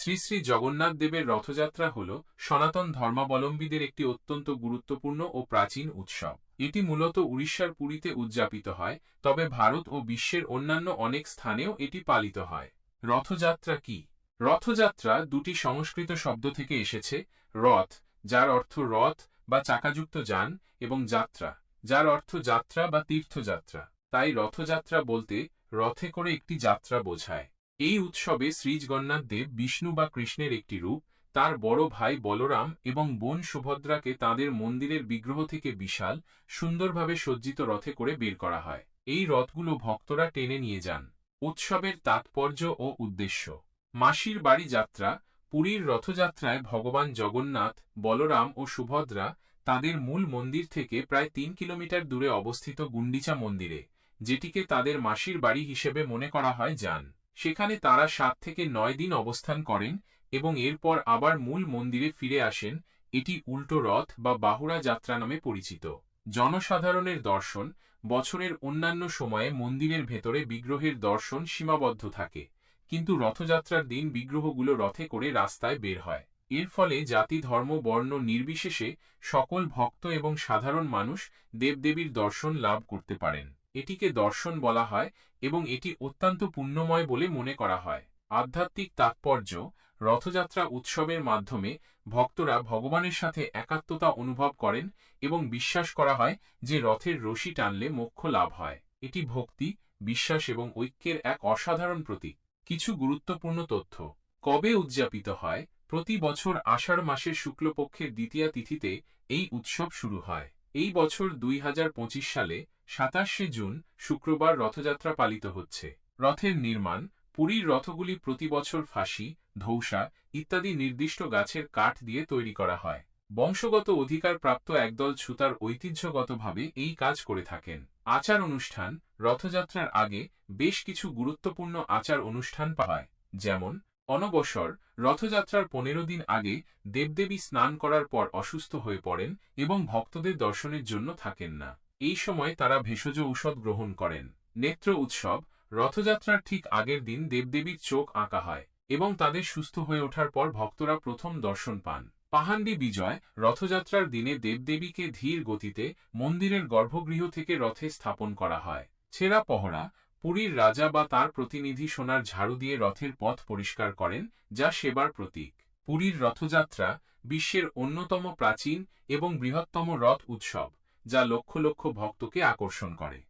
শ্রী শ্রী জগন্নাথ দেবের রথযাত্রা হল সনাতন ধর্মাবলম্বীদের একটি অত্যন্ত গুরুত্বপূর্ণ ও প্রাচীন উৎসব। এটি মূলত উড়িষ্যার পুরীতে উদযাপিত হয়, তবে ভারত ও বিশ্বের অন্যান্য অনেক স্থানেও এটি পালিত হয়। রথযাত্রা কি? রথযাত্রা দুটি সংস্কৃত শব্দ থেকে এসেছে, রথ, যার অর্থ রথ বা চাকাযুক্ত যান, এবং যাত্রা, যার অর্থ যাত্রা বা তীর্থযাত্রা। তাই রথযাত্রা বলতে রথে করে একটি যাত্রা বোঝায়। এই উৎসবে শ্রীজগন্নাথ দেব, বিষ্ণু বা কৃষ্ণের একটি রূপ, তার বড় ভাই বলরাম এবং বোন সুভদ্রাকে তাদের মন্দিরের বিগ্রহ থেকে বিশাল, সুন্দরভাবে সজ্জিত রথে করে বের করা হয়। এই রথগুলো ভক্তরা টেনে নিয়ে যান। উৎসবের তাৎপর্য ও উদ্দেশ্য। মাসির বাড়ি যাত্রা, পুরীর রথযাত্রায় ভগবান জগন্নাথ, বলরাম ও সুভদ্রা তাদের মূল মন্দির থেকে প্রায় তিন কিলোমিটার দূরে অবস্থিত গুন্ডিচা মন্দিরে, যেটিকে তাদের মাসির বাড়ি হিসেবে মনে করা হয় যান। সেখানে তারা সাত থেকে নয় দিন অবস্থান করেন এবং এরপর আবার মূল মন্দিরে ফিরে আসেন, এটি উল্টো রথ বা বাহুরা যাত্রা নামে পরিচিত। জনসাধারণের দর্শন, বছরের অন্যান্য সময়ে মন্দিরের ভেতরে বিগ্রহের দর্শন সীমাবদ্ধ থাকে, কিন্তু রথযাত্রার দিন বিগ্রহগুলো রথে করে রাস্তায় বের হয়। এর ফলে জাতি, ধর্ম, বর্ণ নির্বিশেষে সকল ভক্ত এবং সাধারণ মানুষ দেবদেবীর দর্শন লাভ করতে পারেন। এটিকে দর্শন বলা হয় এবং এটি অত্যন্ত পুণ্যময় বলে মনে করা হয়। আধ্যাত্মিক তাৎপর্য, রথযাত্রা উৎসবের মাধ্যমে ভক্তরা ভগবানের সাথে একাত্মতা অনুভব করেন এবং বিশ্বাস করা হয় যে রথের রশি টানলে মোক্ষ লাভ হয়। এটি ভক্তি, বিশ্বাস এবং ঐক্যের এক অসাধারণ প্রতীক। কিছু গুরুত্বপূর্ণ তথ্য। কবে উদযাপিত হয়? প্রতি বছর আষাঢ় মাসের শুক্লপক্ষের দ্বিতীয়া তিথিতে এই উৎসব শুরু হয়। এই বছর দুই হাজার পঁচিশ সালে সাতাশে জুন শুক্রবার রথযাত্রা পালিত হচ্ছে। রথের নির্মাণ, পুরীর রথগুলি প্রতি বছর ফাঁসি, ধৌসা ইত্যাদি নির্দিষ্ট গাছের কাঠ দিয়ে তৈরি করা হয়। বংশগত অধিকার প্রাপ্ত একদল ছুতার ঐতিহ্যগতভাবে এই কাজ করে থাকেন। আচার অনুষ্ঠান, রথযাত্রার আগে বেশ কিছু গুরুত্বপূর্ণ আচার অনুষ্ঠান পায় যেমন অনবসর রথযাত্রার পনেরো দিন আগে দেবদেবী স্নান করার পর অসুস্থ হয়ে পড়েন এবং ভক্তদের দর্শনের জন্য থাকেন না। এই সময় তারা ভেষজ ঔষধ গ্রহণ করেন। নেত্র উৎসব, রথযাত্রার ঠিক আগের দিন দেবদেবীর চোখ আঁকা হয় এবং তাদের সুস্থ হয়ে ওঠার পর ভক্তরা প্রথম দর্শন পান। পাহান্ডি বিজয়, রথযাত্রার দিনে দেবদেবীকে ধীর গতিতে মন্দিরের গর্ভগৃহ থেকে রথে স্থাপন করা হয়। ছেঁড়া পহরা পুরীর রাজা বা তার প্রতিনিধি সোনার ঝাড়ু দিয়ে রথের পথ পরিষ্কার করেন, যা সেবার প্রতীক। পুরীর রথযাত্রা বিশ্বের অন্যতম প্রাচীন এবং বৃহত্তম রথ উৎসব, যা লক্ষ লক্ষ ভক্তকে আকর্ষণ করে।